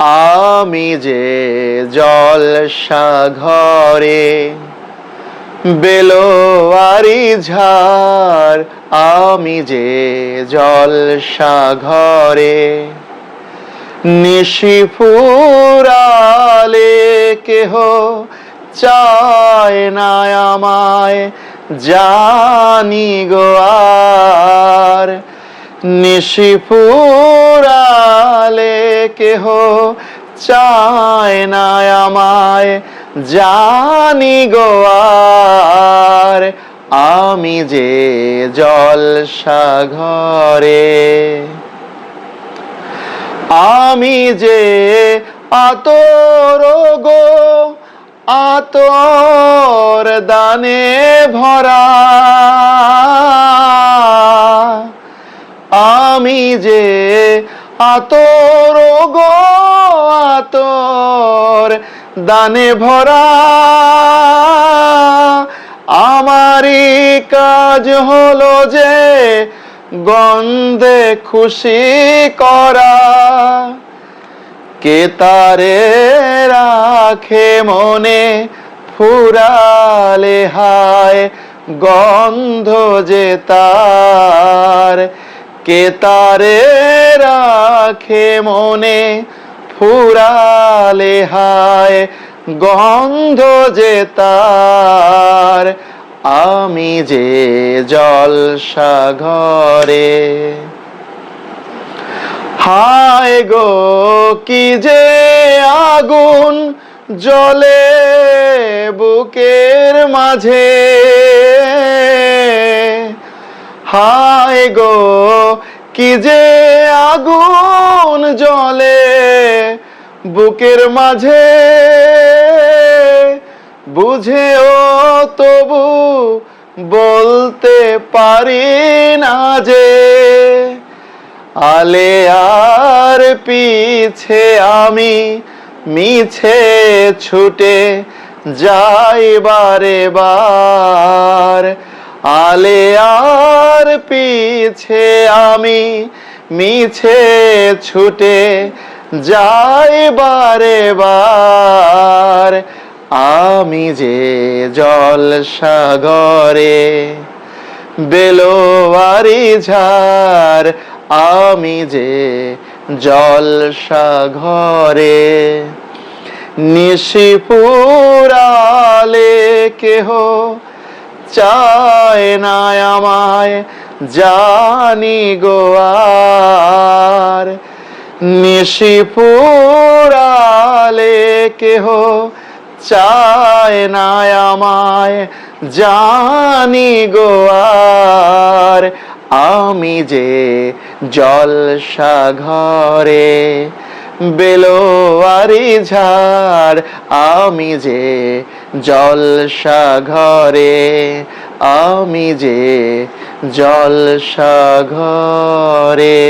আমি যে জলসা ঘরে বেলোয়ারি ঝাড়, আমি যে জলসা ঘরে নিশি ফুরালে কেহ চায় না আমায় জানি গো আর। নিশি ফুরালে কেহ চায় না আমায়। জানি গোয়ার আমি যে জলসা ঘরে। আমি যে আতর গো, আতর দানে ভরা। আতর গো আতর, দানে ভরা। আমারই কাজ হলো যে গন্ধে খুশি করা। কে তারে রাখে মনে ফুরালে হায় গন্ধ যে তার? কে তারে রাখে মনে ফুরালে হায় গন্ধ যে তার? আমি যে জলসা ঘরে। হায় গো, কি যে আগুন জলে বুকের মাঝে। হায় গো, কি যে আগুন জলে বুকের মাঝে। বুঝেও তবু বলতে পারি না যে, আলে আর পিছে আমি মিছে ছুটে যাই বারে বার। আলে আর পিছে আমি মিছে ছুটে যাই বারে বার। আমি যে জলসাগরে বেলোয়ারি ঝাড়, আমি যে জলসা ঘরে নিশি পুরালে কেহ চায় না আমায়, জানি গোয়ার নিশি পুরালে কেহ চায় না আমায়, জানি গোয়ার আমি যে জলসা ঘরে বেলোয়ারি ঝাড় আমি যে জলসা ঘরে আমি যে জলসা ঘরে।